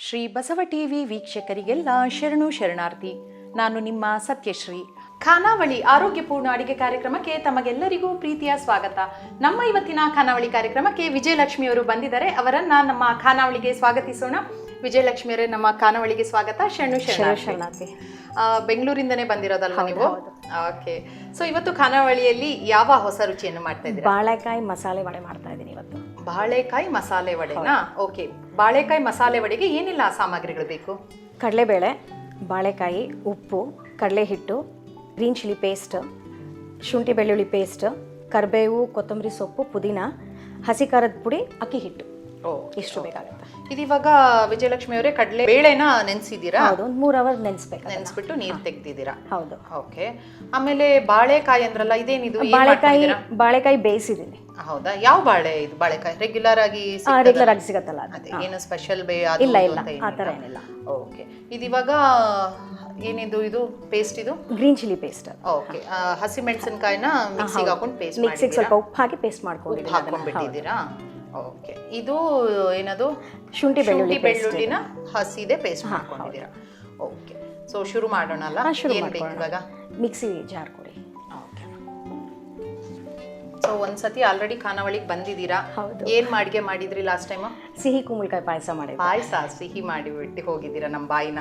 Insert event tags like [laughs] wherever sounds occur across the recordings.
Shri Basava TV ವೀಕ್ಷಕರಿಗೆಲ್ಲ ಶರಣು ಶರಣಾರ್ಥಿ. ನಾನು ನಿಮ್ಮ ಸತ್ಯಶ್ರೀ. ಖಾನಾವಳಿ ಆರೋಗ್ಯಪೂರ್ಣ ಅಡಿಗೆ ಕಾರ್ಯಕ್ರಮಕ್ಕೆ ತಮಗೆಲ್ಲರಿಗೂ ಪ್ರೀತಿಯ ಸ್ವಾಗತ. ನಮ್ಮ ಇವತ್ತಿನ ಖಾನಾವಳಿ ಕಾರ್ಯಕ್ರಮಕ್ಕೆ ವಿಜಯಲಕ್ಷ್ಮಿಯವರು ಬಂದಿದ್ದಾರೆ. ಅವರನ್ನ ನಮ್ಮ ಖಾನಾವಳಿಗೆ ಸ್ವಾಗತಿಸೋಣ. ವಿಜಯಲಕ್ಷ್ಮಿಯವರೇ ನಮ್ಮ ಖಾನಾವಳಿಗೆ ಸ್ವಾಗತ. ಶರಣು ಶರಣಾರ್ಥಿ. ಬೆಂಗಳೂರಿಂದನೇ ಬಂದಿರೋದಲ್ಲ ನೀವು? ಓಕೆ. ಸೊ ಇವತ್ತು ಖಾನಾವಳಿಯಲ್ಲಿ ಯಾವ ಹೊಸ ರುಚಿಯನ್ನು ಮಾಡ್ತಾ ಇದ್ದೀರಾ? ಬಾಳೆಕಾಯಿ ಮಸಾಲೆ ವಡೆ ಮಾಡ್ತಾ ಇದ್ದೀನಿ ಇವತ್ತು. ಬಾಳೆಕಾಯಿ ಮಸಾಲೆ ವಡೆನಾ? ಓಕೆ ಬಾಳೆಕಾಯಿ ಮಸಾಲೆ ವಡೆಗೆ ಏನೆಲ್ಲ ಸಾಮಗ್ರಿಗಳು ಬೇಕು? ಕಡಲೆಬೇಳೆ ಬಾಳೆಕಾಯಿ ಉಪ್ಪು ಕಡಲೆ ಹಿಟ್ಟು ಗ್ರೀನ್ ಚಿಲ್ಲಿ ಪೇಸ್ಟ್ ಶುಂಠಿ ಬೆಳ್ಳುಳ್ಳಿ ಪೇಸ್ಟ್ ಕರಿಬೇವು ಕೊತ್ತಂಬರಿ ಸೊಪ್ಪು ಪುದೀನ ಹಸಿ ಖಾರದ ಪುಡಿ ಅಕ್ಕಿ ಹಿಟ್ಟು. ಓ ಇಷ್ಟು ಬೇಕಾಗುತ್ತೆ. ಇದಿವಾಗ ವಿಜಯಲಕ್ಷ್ಮಿ ಅವರೇ ಕಡಲೆ ಬೇಳೆನ ನೆನೆಸಿದ್ದೀರಾ? ಹೌದು ಒಂದು ಮೂರು ಅವರ್ ನೆನೆಸ್ಬೇಕು ನೆನೆಸ್ಬಿಟ್ಟು ನೀರು ತೆಗ್ದಿದ್ದೀರಾ? ಹೌದು. ಓಕೆ. ಆಮೇಲೆ ಬಾಳೆಕಾಯಿ ಅಂದ್ರಲ್ಲ ಇದೇನಿದು? ಏನ್ ಬಾಳೆಕಾಯಿ ಮಾಡ್ತಿದ್ದೀರಾ? ಬಾಳೆಕಾಯಿ ಬೇಯಿಸಿದ್ದೀನಿ. ಹೌದಾ? ಯಾವ ಬಾಳೆ ಇದು ಬಾಳೆಕಾಯಿ? ರೆಗ್ಯುಲರ್ ಆಗಿ ಸಿಗ್ತದಲ್ಲ? ರೆಗ್ಯುಲರ್ ಆಗಿ ಸಿಗತ್ತಲ್ಲ ಅದು. ಅದೇ ಏನು ಸ್ಪೆಷಲ್ ಬೇ ಅದು ಇಲ್ಲ ಇದು ಇಲ್ಲ. ಅಂತ ಆ ಥರ ಏನಿಲ್ಲ. ಏನಿಲ್ಲ. ಓಕೆ. ಇದಿವಾಗ ಏನಿದು ಇದು? ಪೇಸ್ಟ್ ಇದು? Green chilli paste okay. ಹಸಿ ಮೆಣಸಿನಕಾಯಿನ ಮಿಕ್ಸಿಗೆ ಹಾಕೊಂಡು ಪೇಸ್ಟ್ ಮಿಕ್ಸಿಗೆ ಸ್ವಲ್ಪ ಉಪ್ಪು ಹಾಕಿ ಪೇಸ್ಟ್ ಮಾಡ್ಕೊಂಡಿದ್ದೀನಿ. ಹಾಕೊಂಡ್ಬಿಟ್ಟಿದ್ದೀರಾ? ಓಕೆ. ಇದು ಏನದು? ಶುಂಠಿ ಬೆಳ್ಳುಳ್ಳಿ ಶುಂಠಿ ಬೆಳ್ಳುಳ್ಳಿನ ಹಸಿದೆ ಪೇಸ್ಟ್ ಮಾಡ್ಕೊಂಡಿದ್ದೀರಾ? ಓಕೆ. ಸೊ ಶುರು ಮಾಡೋಣ ಅಲ್ಲ ಶುರು ಏನ್ ಬೇಕು ಇವಾಗ? ಮಿಕ್ಸಿ ಜಾರ್ ಕೊಡಿ. ಓಕೆ. ಸೊ ಒಂದ್ಸತಿ ಆಲ್ರೆಡಿ ಖಾನಾವಳಿಗೆ ಬಂದಿದ್ದೀರಾ. ಏನ್ ಮಾಡಿಗೆ ಮಾಡಿದ್ರಿ ಲಾಸ್ಟ್ ಟೈಮ್ ಸಿಹಿ ಕುಂಬಳಕಾಯಿ ಪಾಯಸ ಮಾಡಿ ಪಾಯಸ ಸಿಹಿ ಮಾಡಿ ಬಿಟ್ಟು ಹೋಗಿದ್ದೀರಾ ನಮ್ಮ ಬಾಯಿನ.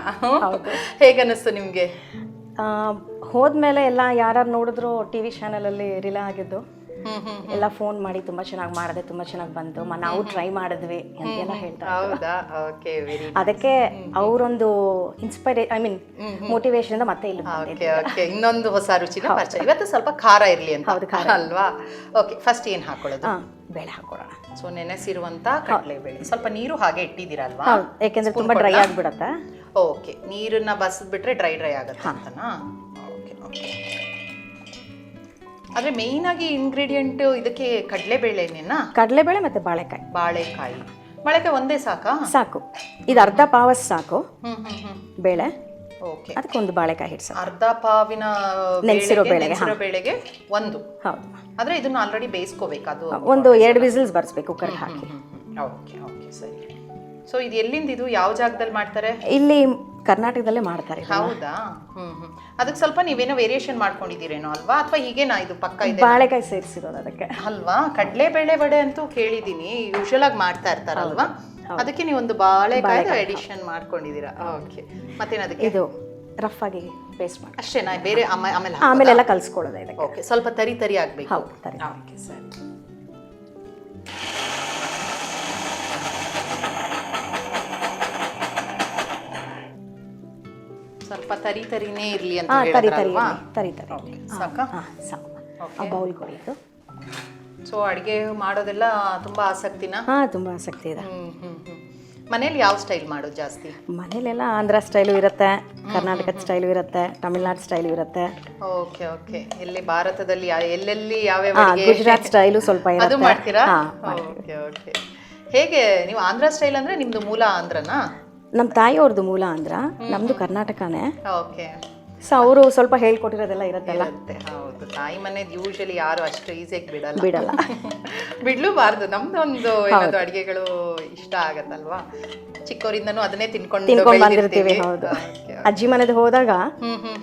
ಹೇಗನ್ನಿಸ್ತು ನಿಮ್ಗೆ? ಆ, ಹೋದ್ಮೇಲೆ ಎಲ್ಲ ಯಾರು ನೋಡಿದ್ರು ಟಿ ವಿ ಚಾನಲಲ್ಲಿ ರಿಲೇ ಆಗಿದ್ದು? ಎಲ್ಲ ಫೋನ್ ಮಾಡಿ ತುಂಬಾ ಚೆನ್ನಾಗಿ ಮಾಡಿದೆ ತುಂಬಾ ಚೆನ್ನಾಗಿ ಬಂತು ಮ- ನಾವು ಟ್ರೈ ಮಾಡಿದ್ವಿ ಅಂತೆಲ್ಲ ಹೇಳ್ತಾರೆ ಹೌದಾ? ಓಕೆ ವೆರಿ ಅದಕ್ಕೆ ಅವರೊಂದು ಇನ್ಸ್ಪೈರ್ ಐ ಮೀನ್ ಮೋಟಿವೇಶನ್ ಇಂದ ಮತ್ತೆ ಇಲ್ಲಿ ಓಕೆ ಓಕೆ ಇನ್ನೊಂದು ಹೊಸ ರುಚಿನ ಪರಿಚಯ. ಇವತ್ತು ಸ್ವಲ್ಪ ಖಾರ ಇರ್ಲಿ ಅಂತ. ಹೌದು, ಖಾರ. ಅಲ್ವಾ? ಓಕೆ ಫಸ್ಟ್ ಏನ್ ಹಾಕೊಳ್ಳೋದು? ಬೇಳೆ ಹಾಕೊಳ್ಳೋಣ. ಸೊ ನೆನೆಸಿರುವಂತ ಕಡಲೆಬೇಳೆ. ಸ್ವಲ್ಪ ನೀರು ಹಾಗೆ ಇಟ್ಟಿದ್ದೀರಲ್ವಾ ಯಾಕೆಂದ್ರೆ ತುಂಬಾ ಡ್ರೈ ಆಗಿಬಿಡತ್ತೆ. ಓಕೆ ನೀರನ್ನ ಬಸಿದ್ಬಿಟ್ರೆ ಡ್ರೈ ಡ್ರೈ ಆಗುತ್ತೆ ಅಂತನಾ? ಓಕೆ ಓಕೆ ಆದ್ರೆ ಮೇನ್ ಆಗಿ ಇಂಗ್ರೀಡಿಯೆಂಟ್ ಇದಕ್ಕೆ ಕಡಲೆಬೇಳೆನೇನಾ ಕಡಲೆಬೇಳೆ ಮತ್ತೆ ಬಾಳೆಕಾಯಿ. ಬಾಳೆಕಾಯಿ. ಬಾಳೆಕಾಯಿ ಒಂದೇ ಸಾಕಾ? ಸಾಕು. ಇದು ಅರ್ಧ ಪಾವಸ್ ಸಾಕು. ಬೇಳೆ. ಓಕೆ. ಅದಕ್ಕೊಂದು ಬಾಳೆಕಾಯಿ ಹಿಡ್ಸ. ಅರ್ಧ ಪಾವಿನ ನೆನೆಸಿರೋ ಬೇಳೆಗೆ- ಬೇಳೆಗೆ, ಬೇಳೆಗೆ ಒಂದು. ಹೌದು. ಆದ್ರೆ ಇದನ್ನ ಆಲ್ರೆಡಿ ಬೇಯಿಸ್ಕೋಬೇಕು ಅದು. ಒಂದು ಎರಡು ವಿಸಿಲ್ಸ್ ಬರ್ಸ್ಬೇಕು ಕುಕ್ಕರ್ಗೆ ಹಾಕಿ. ಓಕೆ ಓಕೆ ಸರಿ. ಸೊ ಇದು ಎಲ್ಲಿಂದ ಇದು ಯಾವ ಜಾಗದಲ್ಲಿ ಮಾಡ್ತಾರೆ? ಇಲ್ಲಿ ಕರ್ನಾಟಕದಲ್ಲೇ ಮಾಡ್ತಾರೆ ಹೌದಾ? ಹ್ಮ್ ಹ್ಮ್. ಅದಕ್ಕೆ ಸ್ವಲ್ಪ ನೀವೇನೋ ವೇರಿಯೇಷನ್ ಮಾಡ್ಕೊಂಡಿದ್ದೀರೇನೋ ಅಲ್ವಾ? ಅಥವಾ ಹೀಗೇನಾ ಇದು ಪಕ್ಕ ಇದೆ? ಬಾಳೆಕಾಯಿ ಸೇರಿಸಿರೋದು ಅದಕ್ಕೆ. ಅಲ್ವಾ? ಕಡಲೆಬೇಳೆ ವಡೆ ಅಂತೂ ಕೇಳಿದ್ದೀನಿ. ಯೂಶಲ್ ಆಗಿ ಮಾಡ್ತಾ ಇರ್ತಾರಲ್ವಾ? ಅದಕ್ಕೆ ನೀವು ಒಂದು ಬಾಳೆಕಾಯಿ ಎಡಿಷನ್ ಮಾಡ್ಕೊಂಡಿದ್ದೀರಾ? ಓಕೆ ಮತ್ತೇನು ಅದಕ್ಕೆ? ಇದು ರಫ್ ಆಗಿ ಪೇಸ್ಟ್ ಮಾಡಿ. ಅಷ್ಟೇನಾ? ಬೇರೆ ಆಮೇಲೆ ಆಮೇಲೆ ಎಲ್ಲ ಕಲ್ಸ್ಕೊಳ್ಳೋದು ಇದಕ್ಕೆ. ಓಕೆ ಸ್ವಲ್ಪ ತರಿ ತರಿ ಆಗಬೇಕು. ಓಕೆ ಸರಿ. ಸ್ವಲ್ಪ ತರಿ ತರಿನೇ ಇರಲಿ ಅಂತ ಹಾ ತರಿ ತರಿ ಹೇಳಿದ್ರಲ್ವಾ ತರಿ ತರಿ ಇರ್ಲಿ. ಸಾಕಾ? ಹಾಂ ಸಾಕು. ಆ ಬೌಲ್ ಕೊಡಿ ಇದು. ಸೊ ಅಡುಗೆ ಮಾಡೋದೆಲ್ಲ ತುಂಬ ಆಸಕ್ತಿನ? ಹಾ ತುಂಬ ಆಸಕ್ತಿ ಇದೆ. ಹ್ಮ್ ಹ್ಮ್ ಹ್ಮ್. ಮನೇಲಿ ಯಾವ ಸ್ಟೈಲ್ ಮಾಡೋದು ಜಾಸ್ತಿ? ಮನೇಲೆಲ್ಲ ಆಂಧ್ರ ಸ್ಟೈಲು ಇರುತ್ತೆ ಕರ್ನಾಟಕದ ಸ್ಟೈಲು ಇರುತ್ತೆ ತಮಿಳ್ನಾಡು ಸ್ಟೈಲು ಇರುತ್ತೆ. ಓಕೆ ಓಕೆ ಎಲ್ಲಿ ಭಾರತದಲ್ಲಿ ಯಾ- ಎಲ್ಲೆಲ್ಲಿ ಯಾವ್ಯಾವ ಹಾ ಅಡಿಗೆ ಗುಜರಾತ್ ಸ್ಟೈಲು ಸ್ವಲ್ಪ ಅದು ಇರುತ್ತೆ. ಮಾಡ್ತೀರಾ? ಹಾ ಓಕೆ ಓಕೆ ಹೇಗೆ ನೀವು ಆಂಧ್ರ ಸ್ಟೈಲ್ ಅಂದ್ರೆ ನಿಮ್ದು ಮೂಲ ಆಂಧ್ರನಾ? ನಮ್ಮ ತಾಯಿಯವ್ರದ್ದು ಮೂಲ ಅಂದ್ರ ನಮ್ದು ಕರ್ನಾಟಕನೇ. ಓಕೆ. ಸೊ ಅವರು ಸ್ವಲ್ಪ ಹೇಳ್ಕೊಟ್ಟಿರೋದೆಲ್ಲ ಇರುತ್ತಲ್ಲ? ಇರುತ್ತೆ ಹೌದು. ತಾಯಿ ಮನೇದು ಯೂಶಲಿ ಯಾರು ಅಷ್ಟು ಈಸಿಯಾಗಿ ಬಿಡಲ್ಲ. ಬಿಡಲ್ಲ. [laughs] ಬಿಡ್ಲೂಬಾರ್ದು. ನಮ್ದೊಂದು ಏನಾದ್ರು ಅಡಿಗೆಗಳು ಇಷ್ಟ ಆಗತ್ತಲ್ವಾ? ಚಿಕ್ಕವರಿಂದನೂ ಅದನ್ನೇ ತಿನ್ಕೊಂಡು ತಿನ್ಕೊಂಡು. ಬಂದಿರ್ತೀವಿ ಹೌದು. ಅಜ್ಜಿ ಮನೆದು ಹೋದಾಗ ಹ್ಮ್ ಹ್ಮ್.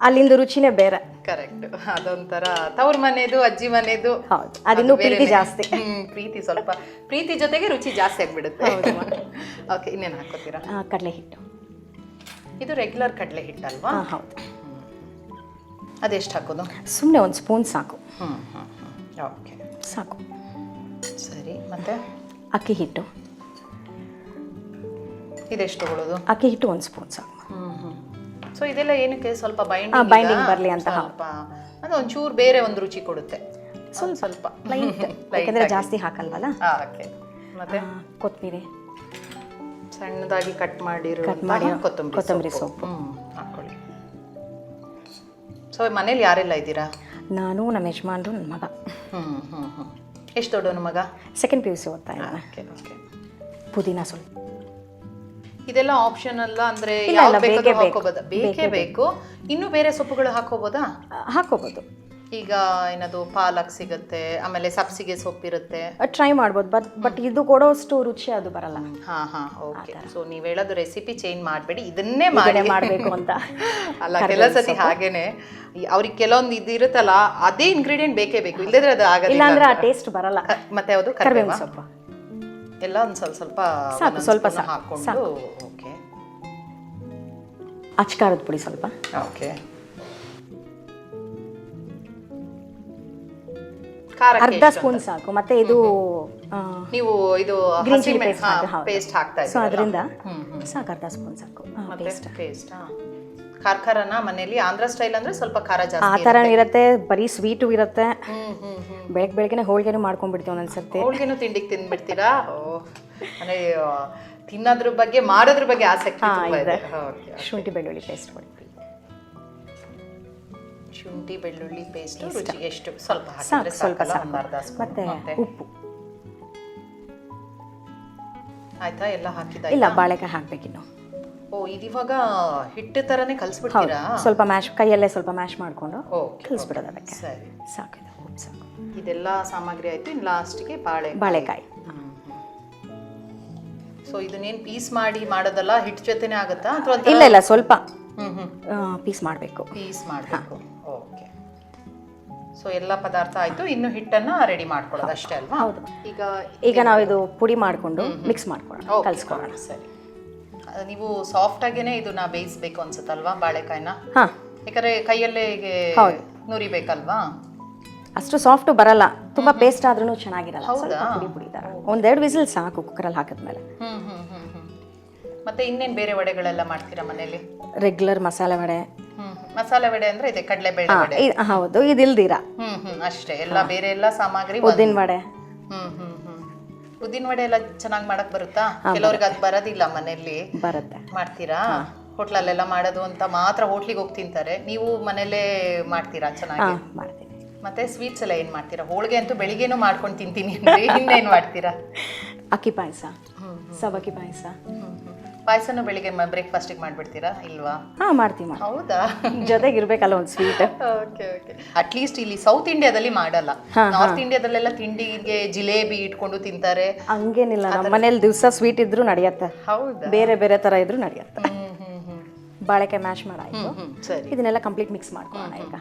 ಅಲ್ಲಿಂದ ರುಚಿನೇ ಬೇರೆ. ಕರೆಕ್ಟ್ ಅದೊಂಥರ ತವ್ರ ಮನೆದು ಅಜ್ಜಿ ಮನೆದು. ಹೌದು. ಅದಿನ್ನೂ ಪ್ರೀತಿ ಜಾಸ್ತಿ. ಹ್ಮ್ ಪ್ರೀತಿ ಸ್ವಲ್ಪ. ಪ್ರೀತಿ ಜೊತೆಗೆ ರುಚಿ ಜಾಸ್ತಿ ಆಗಿಬಿಡುತ್ತೆ. ಓಕೆ ಇನ್ನೇನು ಹಾಕೋತೀರಾ? ಕಡಲೆ ಹಿಟ್ಟು ಇದು ರೆಗ್ಯುಲರ್ ಕಡಲೆ ಹಿಟ್ಟಲ್ವಾ ಹೌದು. ಅದೆಷ್ಟು ಹಾಕೋದು? ಸುಮ್ಮನೆ ಒಂದು ಸ್ಪೂನ್ ಸಾಕು. ಹ್ಞೂ ಹ್ಞೂ ಓಕೆ ಸಾಕು. ಸರಿ ಮತ್ತೆ? ಅಕ್ಕಿ ಹಿಟ್ಟು. ಇದೆಷ್ಟು ತಗೊಳ್ಳೋದು ಅಕ್ಕಿ ಹಿಟ್ಟು ಒಂದು ಸ್ಪೂನ್ ಸಾಕು. ಹ್ಞೂ ಹ್ಮ್. ಸೊ ಇದೆಲ್ಲ ಏನಕ್ಕೆ ಸ್ವಲ್ಪ ಬೈಂಡಿಂಗ್ ಬೈಂಡಿಂಗ್ ಬರಲಿ ಅಂತ. ಸ್ವಲ್ಪ. ಅದು ಒಂಚೂರು ಬೇರೆ ಒಂದು ರುಚಿ ಕೊಡುತ್ತೆ. ಸ್ವಲ್ಪ ಸ್ವಲ್ಪ. ಲೈಟ್ [laughs] ಯಾಕೆಂದ್ರೆ ಜಾಸ್ತಿ ಹಾಕಲ್ವಲ್ಲ? ಓಕೆ ಮತ್ತೆ? ಕೊತ್ತಂಬರಿ ಸಣ್ಣದಾಗಿ ಕಟ್ ಮಾಡಿರೋ ಕಟ್ ಮಾಡಿ ಕೊತ್ತಂಬರಿ ಕೊತ್ತಂಬರಿ ಸೊಪ್ಪು. ಹಾಕೊಳ್ಳಿ. ಸೊ ಮನೇಲಿ ಯಾರೆಲ್ಲ ಇದ್ದೀರಾ? ನಾನು ನಮ್ಮ ಯಜಮಾನ್ರು ನನ್ನ ಮಗ. ಹ್ಮ್ ಹ್ಞೂ ಹ್ಞೂ ಎಷ್ಟು ದೊಡ್ಡವನು ಮಗ? ಸೆಕೆಂಡ್ ಪಿ ಯು ಸಿ ಓದ್ತಾ ಇದ್ದಾನೆ. Okay okay. ಪುದೀನ ಸ್ವಲ್ಪ. ಇದೆಲ್ಲ ಆಪ್ಷನ್ ಅಲ್ಲ ಅಂದ್ರೆ ಇಲ್ಲ, ಯಾವ ಇಲ್ಲ, ಬೇಕಾದ್ರೂ ಬೇಕೇ. ಬೇಕು. ಹಾಕೋಬೋದಾ ಬೇಕೇ. ಬೇಕು. ಇನ್ನು ಬೇರೆ ಸೊಪ್ಪುಗಳು ಹಾಕೋಬೋದಾ ಹಾಕೋಬಹುದು ಹಾಕೋಬೋದು ಈಗ ಏನದು ಪಾಲಕ್ ಸಿಗುತ್ತೆ ಆಮೇಲೆ ಸಬ್ಸಿಗೆ ಸೊಪ್ಪಿರುತ್ತೆ ಟ್ರೈ ಮಾಡ್ಬೋದು. ಬಟ್ ಬಟ್ ಇದು ಕೊಡೋಷ್ಟು ರುಚಿ ಅದು ಬರಲ್ಲ. ಹಾ ಹಾ ಓಕೆ ಸೊ ನೀವ್ ಹೇಳೋದು ರೆಸಿಪಿ ಚೇಂಜ್ ಮಾಡಬೇಡಿ. ಇದನ್ನೇ ಮಾಡಿ. ಮಾಡಬೇಕು ಅಂತ [laughs] ಅಲ್ಲ ಕೆಲವು ಸತಿ ಹಾಗೇನೆ. ಈ- ಅವ್ರಿಗೆ ಕೆಲವೊಂದು ಇದು ಇರುತ್ತಲ್ಲ ಅದೇ ಇಂಗ್ರೀಡಿಯೆಂಟ್ ಬೇಕೇ ಬೇಕು. ಇಲ್ಲದ್ರೆ ಅದು ಆಗಲ್ಲ ಇಲ್ಲಾಂದ್ರೆ ಆ ಟೇಸ್ಟ್ ಬರಲ್ಲ. ಕ- ಮತ್ತೆ ಅದು ಕರಿಬೇವ? ಸೊಪ್ಪು. ಎಲ್ಲ ಒಂದು ಸ್ವಲ್ಪ ಸ್ವಲ್ಪ ಸಾಕು, ಸ್ವಲ್ಪ ಹಾಕೊಂಡು ಓಕೆ. ಅಚ್ಕಾರದ ಪುಡಿ ಸ್ವಲ್ಪ. ಓಕೆ. ಅರ್ಧ ಸ್ಪೂನ್ ಸಾಕು ಮತ್ತೆ ಇದು ನೀವು ಇದು ಗ್ರೀನ್ ಚಿಲ್ಲಿ ಪೇಸ್ಟ್ ಹಾಕ್ತಾ ಸೊ ಅದರಿಂದ ಸಾಕು ಅರ್ಧ ಸ್ಪೂನ್ ಸಾಕು ಪೇಸ್ಟ್ ಪೇಸ್ಟ್ ಖಾರ ಖಾರನ ಮನೇಲಿ ಆಂಧ್ರ ಸ್ಟೈಲ್ ಅಂದ್ರೆ ಸ್ವಲ್ಪ ಖಾರ ಆ ಜಾಸ್ತಿ ಥರ ಇರುತ್ತೆ ಬರೀ ಸ್ವೀಟು ಇರುತ್ತೆ. ಹ್ಮ್ ಹ್ಮ್ ಹ್ಮ್. ಬೆಳಗ್ಗೆ ಬೆಳಗ್ಗೆನೆ ಹೋಳಿಗೆನೂ ಮಾಡ್ಕೊಂಡ್ಬಿಡ್ತೀವಿ ಒಂದೊಂದ್ಸರ್ತಿ. ಹೋಳಿಗೆನು ತಿಂಡಿಗೆ ತಿಂದ್ಬಿಡ್ತೀರಾ ಓ ಅಂದ್ರೆ ಆ, ತಿನ್ನೋದ್ರ ಬಗ್ಗೆ ಮಾಡೋದ್ರ ಬಗ್ಗೆ ಆಸಕ್ತಿ ಹಾ, ತುಂಬಾ ಇದೆ. ಶುಂಠಿ ಬೆಳ್ಳುಳ್ಳಿ ಪೇಸ್ಟ್ ಮಾಡಿ ಶುಂಠಿ ಬೆಳ್ಳುಳ್ಳಿ ಪೇಸ್ಟ್ ರುಚಿ ಎಷ್ಟು? ಸ್ವಲ್ಪ ಸಾಕು ಹಾಕಿದ್ರೆ ಸ್ವಲ್ಪ ಸಾಕಲ್ಲ ಸಾಕು. ಒಂದು ಅರ್ಧ ಸ್ಪೂನ್. ಮತ್ತೆ ಮತ್ತೆ? ಉಪ್ಪು. ಆಯ್ತಾ? ಎಲ್ಲ ಹಾಕಿದ ಇಲ್ಲ ಬಾಳೆಕಾಯಿ ಹಾಕ್ಬೇಕಿನ್ನು. ಓ ಇದಿವಾಗ ಹಿಟ್ಟು ತರನೇ ಕಲಿಸ್ಬಿಡ್ತೀರಾ? ಸ್ವಲ್ಪ ಮ್ಯಾಶ್ ಕೈಯಲ್ಲೇ ಸ್ವಲ್ಪ ಮ್ಯಾಶ್ ಮಾಡಿಕೊಂಡು ಓಕೆ ಕಲಿಸ್ಬಿಡೋದು ಅದಕ್ಕೆ. ಸರಿ. ಸಾಕು ಇದು. ಉಪ್ಪು ಸಾಕು. ಇದೆಲ್ಲ ಸಾಮಗ್ರಿ ಆಯಿತು ಇನ್ನು ಲಾಸ್ಟ್ಗೆ ಬಾಳೆ ಬಾಳೆಕಾಯಿ. ಸೊ ಇದನ್ನೇನು ಪೀಸ್ ಮಾಡಿ ಮಾಡೋದಲ್ಲ ಹಿಟ್ಟು ಜೊತೆನೇ ಆಗುತ್ತಾ? ಅಥವಾ ಇಲ್ಲ ಇಲ್ಲ ಸ್ವಲ್ಪ. Hmm hmm. ಪೀಸ್ ಮಾಡಬೇಕು. ಪೀಸ್ ಮಾಡಬೇಕು. ಓಕೆ. ಸೊ ಎಲ್ಲ ಪದಾರ್ಥ ಆಯಿತು ಇನ್ನು ಹಿಟ್ಟನ್ನು ರೆಡಿ ಮಾಡ್ಕೊಳ್ಳೋದು ಅಷ್ಟೇ ಅಲ್ವಾ? ಹೌದು. ಈಗ ಈಗ ನಾವು ಇದು ಪುಡಿ ಮಾಡಿಕೊಂಡು ಮಿಕ್ಸ್ ಮಾಡ್ಕೊಳ್ಳೋಣ ಕಲಿಸ್ಕೊಳ್ಳೋಣ. ಸರಿ. ನೀವು ಸಾಫ್ಟ್ ಆಗೇನೆ ಇದನ್ನ ಬೇಯಿಸ್ಬೇಕು ಅನ್ಸುತ್ತಲ್ವಾ ಬಾಳೆಕಾಯಿನ? ಹಾಂ. ಯಾಕಂದ್ರೆ ಕೈಯಲ್ಲೇ ಹೀಗೆ ನುರಿಬೇಕಲ್ವಾ? ಅಷ್ಟು ಸಾಫ್ಟ್ ಬರಲ್ಲ. ತುಂಬಾ ಪೇಸ್ಟ್ ಆದ್ರೂ ಚೆನ್ನಾಗಿರಲ್ಲ? ಸ್ವಲ್ಪ ಪುಡಿ ಪುಡಿ ಥರ ಒಂದೆರಡು ವಿಸಿಲ್ ಸಾಕು ಕುಕ್ಕರಲ್ಲಿ ಹಾಕಿದ್ಮೇಲೆ. ಹ್ಮ್ ಹ್ಮ್ ಹ್ಮ್ ಹ್ಮ್. ಮತ್ತೆ ಇನ್ನೇನ್ ಬೇರೆ ವಡೆಗಳೆಲ್ಲ ಮಾಡ್ತೀರಾ ಮನೇಲಿ ರೆಗ್ಯುಲರ್ ಮಸಾಲೆ ವಡೆ. ಹ್ಮ್ ಮಸಾಲೆ ವಡೆ ಅಂದ್ರೆ ಇದೆ ಕಡಲೆಬೇಳೆ ಬೇಳೆ ವಡೆ. ಹೌದು ಇದಿಲ್ದಿರ? ಹ್ಮ್ ಹ್ಮ್ ಅಷ್ಟೇ. ಎಲ್ಲ ಬೇರೆ ಎಲ್ಲ ಸಾಮಗ್ರಿ ಉದ್ದಿನ ವಡೆ. ಉದ್ದಿನ ವಡೆ ಎಲ್ಲ ಚೆನ್ನಾಗಿ ಮಾಡಕ್ ಬರುತ್ತಾ? ಕೆಲವ್ರಿಗೆ ಅದು ಬರೋದಿಲ್ಲ ಮನೆಯಲ್ಲಿ. ಬರುತ್ತೆ. ಮಾಡ್ತೀರಾ? ಹೋಟ್ಲಲ್ಲೆಲ್ಲ ಮಾಡೋದು ಅಂತ ಮಾತ್ರ ಹೋಟ್ಲಿಗೆ ಹೋಗಿ ತಿಂತಾರೆ. ನೀವು ಮನೆಯಲ್ಲೇ ಮಾಡ್ತೀರಾ ಚೆನ್ನಾಗಿ? ಮಾಡ್ತೀನಿ. ಮತ್ತೆ ಸ್ವೀಟ್ಸ್ ಎಲ್ಲ ಏನು ಮಾಡ್ತೀರಾ? ಹೋಳಿಗೆ ಅಂತೂ ಬೆಳಿಗ್ಗೆನೂ ಮಾಡ್ಕೊಂಡು ತಿಂತೀನಿ ಇನ್ನೇನು ಮಾಡ್ತೀರಾ? ಅಕ್ಕಿ ಪಾಯಸ. ಸವಕ್ಕಿ ಪಾಯಸ. ಪಾಯಸನೂ ಬೆಳಿಗ್ಗೆ ಬ್ರೇಕ್ಫಾಸ್ಟಿಗೆ ಮಾಡ್ಬಿಡ್ತೀರಾ? ಇಲ್ವಾ? ಹಾಂ ಮಾಡ್ತೀವಿ ಮಾಡಿ ಹೌದಾ? ಜೊತೆಗೆ ಇರ್ಬೇಕಲ್ಲ ಒಂದು sweet okay okay at least ಇಲ್ಲಿ ಸೌತ್ ಇಂಡಿಯಾದಲ್ಲಿ ಮಾಡಲ್ಲ. ನಾರ್ತ್ ಇಂಡಿಯಾದಲ್ಲೆಲ್ಲ ತಿಂಡಿಗೆ ಜಿಲೇಬಿ ಇಟ್ಕೊಂಡು ತಿಂತಾರೆ. ಹಂಗೇನಿಲ್ಲ ನಮ್ಮ ಮನೇಲಿ ದಿವಸ ಸ್ವೀಟ್ ಇದ್ರೂ ನಡೆಯತ್ತೆ. ಹೌದಾ? ಬೇರೆ ಬೇರೆ ತರ ಇದ್ರೂ ನಡೆಯತ್ತೆ. ಬಾಳೆಕಾಯಿ ಮ್ಯಾಶ್ ಮಾಡಾಯ್ತು ಸರಿ. ಇದನ್ನೆಲ್ಲ ಕಂಪ್ಲೀಟ್ ಮಿಕ್ಸ್ ಮಾಡ್ಕೊಳ್ಳೋಣ ಈಗ.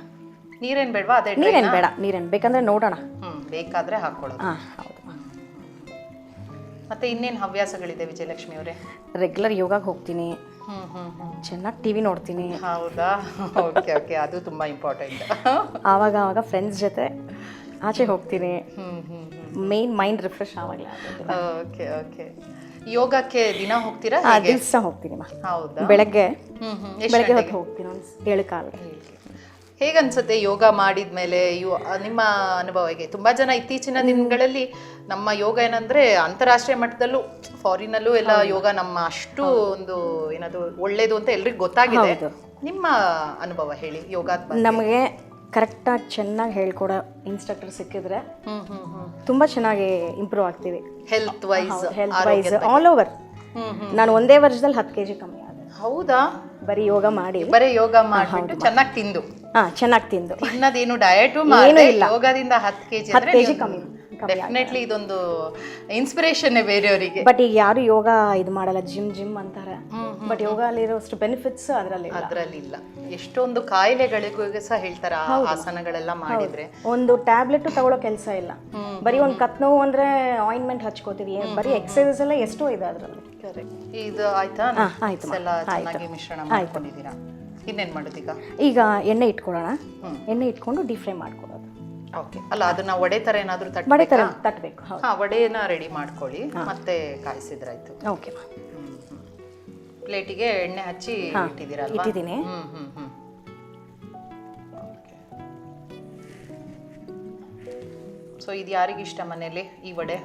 ನೀರೇನ್ ಬೇಡವಾ? ಅದೇ ನೀರೇನು ಬೇಡ ನೀರೇನು. ಬೇಕಂದ್ರೆ ನೋಡೋಣ. ಬೇಕಾದ್ರೆ ಹಾಕೊಳ್ಳೋದು ಹಾಂ ಹೌದು. ಮತ್ತೆ ಇನ್ನೇನು ಹವ್ಯಾಸಗಳಿದೆ ವಿಜಯಲಕ್ಷ್ಮಿ ಅವರೇ? ರೆಗ್ಯುಲರ್ ಯೋಗಕ್ಕೆ ಹೋಗ್ತೀನಿ. ಹ್ಮ್ ಹ್ಮ್ ಚೆನ್ನಾಗಿ ಟಿ ವಿ ನೋಡ್ತೀನಿ. ಹೌದಾ? ಓಕೆ ಓಕೆ ಅದು ತುಂಬಾ ಇಂಪಾರ್ಟೆಂಟ್ ಆವಾಗ ಆವಾಗ ಫ್ರೆಂಡ್ಸ್ ಜೊತೆ ಆಚೆ ಹೋಗ್ತೀನಿ. Hmm hmm main mind refresh ಆವಾಗಲೇ ಓಕೆ ಓಕೆ ಯೋಗಕ್ಕೆ ದಿನ ಹೋಗ್ತೀರಾ ದಿವಸ ಹೋಗ್ತೀನಿ ಮಾ. ಹೌದಾ? ಬೆಳಗ್ಗೆ ಹ್ಮ್ ಹ್ಞೂ ಬೆಳಗ್ಗೆ ಹೊತ್ತು ಹೋಗ್ತೀನಿ ಒಂದು ಏಳು ಕಾಲು ಹೇಗನ್ಸುತ್ತೆ ಯೋಗ ಮಾಡಿದ್ಮೇಲೆ ಯು ನಿಮ್ಮ ಅನುಭವ ಹೇಗೆ ತುಂಬಾ ಜನ ಇತ್ತೀಚಿನ ದಿನಗಳಲ್ಲಿ ನಮ್ಮ ಯೋಗ ಏನಂದ್ರೆ ಅಂತಾರಾಷ್ಟ್ರೀಯ ಮಟ್ಟದಲ್ಲೂ ಫಾರಿನಲ್ಲೂ ಎಲ್ಲ ಯೋಗ ನಮ್ಮ ಅಷ್ಟು ಒಂದು ಏನದು ಒಳ್ಳೇದು ಅಂತ ಎಲ್ರಿಗೂ ಗೊತ್ತಾಗಿದೆ. ನಿಮ್ಮ ಅನುಭವ ಹೇಳಿ ಯೋಗ ನಮಗೆ ಕರೆಕ್ಟಾಗಿ ಚೆನ್ನಾಗಿ ಹೇಳ್ಕೊಡೋ ಇನ್ಸ್ಟ್ರಕ್ಟರ್ ಸಿಕ್ಕಿದ್ರೆ ತುಂಬಾ ಚೆನ್ನಾಗಿ ಇಂಪ್ರೂವ್ ಆಗ್ತೀವಿ. Health wise health wise all over ನಾನು ಒಂದೇ ವರ್ಷದಲ್ಲಿ ಹತ್ತು ಕೆ ಜಿ ಕಮ್ಮಿ ಆಗಿದೆ ಹೌದಾ? ಬರೀ ಯೋಗ ಮಾಡಿ. ಬರೀ ಯೋಗ ಮಾಡ್ಬಿಟ್ಟು ಚೆನ್ನಾಗಿ ತಿಂದು. ಹಾ ಚೆನ್ನಾಗಿ ತಿಂದು. ತಿನ್ನೋದೇನು ಡಯಟು ಮಾಡಿ ಯೋಗದಿಂದ ಹತ್ತು ಕೆಜಿ ಅಂದ್ರೆ ಕೆಜಿ ಕಮ್ಮಿ. ಡೆಫಿನೆಟ್ಲಿ ಇದೊಂದು ಇನ್ಸ್ಪಿರೇಷನ್ ಬೇರೆಯವರಿಗೆ. ಬಟ್ ಈಗ ಯಾರು ಯೋಗ ಇದು ಮಾಡಲ್ಲ ಜಿಮ್ ಜಿಮ್ ಅಂತಾರೆ. ಬಟ್ ಯೋಗ ಅಲ್ಲಿರೋಷ್ಟು ಬೆನಿಫಿಟ್ಸ್ ಅದರಲ್ಲಿ ಅದರಲ್ಲಿ ಇಲ್ಲ ಎಷ್ಟೊಂದು ಕಾಯಿಲೆಗಳಿಗೂ ಸಹ ಹೇಳ್ತಾರ ಆಸನಗಳೆಲ್ಲ ಮಾಡಿದ್ರೆ. ಒಂದು ಟ್ಯಾಬ್ಲೆಟ್ ತಗೊಳ್ಳೋ ಕೆಲಸ ಇಲ್ಲ. ಬರೀ ಒಂದು ಕತ್ ನೋವು ಅಂದ್ರೆ ಆಯಿಂಟ್ಮೆಂಟ್ ಹಚ್ಕೋತೀವಿ. ಬರೀ ಎಕ್ಸಸೈಸ್ ಎಲ್ಲ ಎಷ್ಟೋ ಇದೆ ಅದರಲ್ಲಿ. ಇದು ಆಯ್ತಾ? ಆಯ್ತು ಎಲ್ಲ ಚೆನ್ನಾಗಿ ಮಿಶ್ರಣ ಮಾಡ್ಕೊಂಡಿದ್ದೀರಾ. ಇನ್ನೇನ್ ಮಾಡೋದು ಈಗ ಎಣ್ಣೆ ಇಟ್ಕೊಳ್ಳೋಣ. ಎಣ್ಣೆ ಇಟ್ಕೊಂಡು ಡೀಪ್ ಫ್ರೈ ಓಕೆ ಅಲ್ಲ ಅದನ್ನ ವಡೆ ತರ ಏನಾದರೂ ತಟ್ಟ ಬಡೆ ಥರ ತಟ್ಟಬೇಕು ಹೌದು. ಹಾ ವಡೆನ ರೆಡಿ ಮಾಡ್ಕೊಳ್ಳಿ. ಮತ್ತೆ ಕಾಯಿಸಿದ್ರಾಯ್ತು. ಓಕೆ ಪ್ಲೇಟಿಗೆ ಎಣ್ಣೆ ಹಚ್ಚಿ ಇಟ್ಟಿದ್ದೀರಲ್ವಾ? ಇಟ್ಟಿದ್ದೀನಿ. ಹ್ಮ್ ಹ್ಮ್ ಹ್ಮ್. ಸೊ ಇದು ಯಾರಿಗೆ ಇಷ್ಟ ಮನೆಯಲ್ಲಿ ಈ ವಡೆ?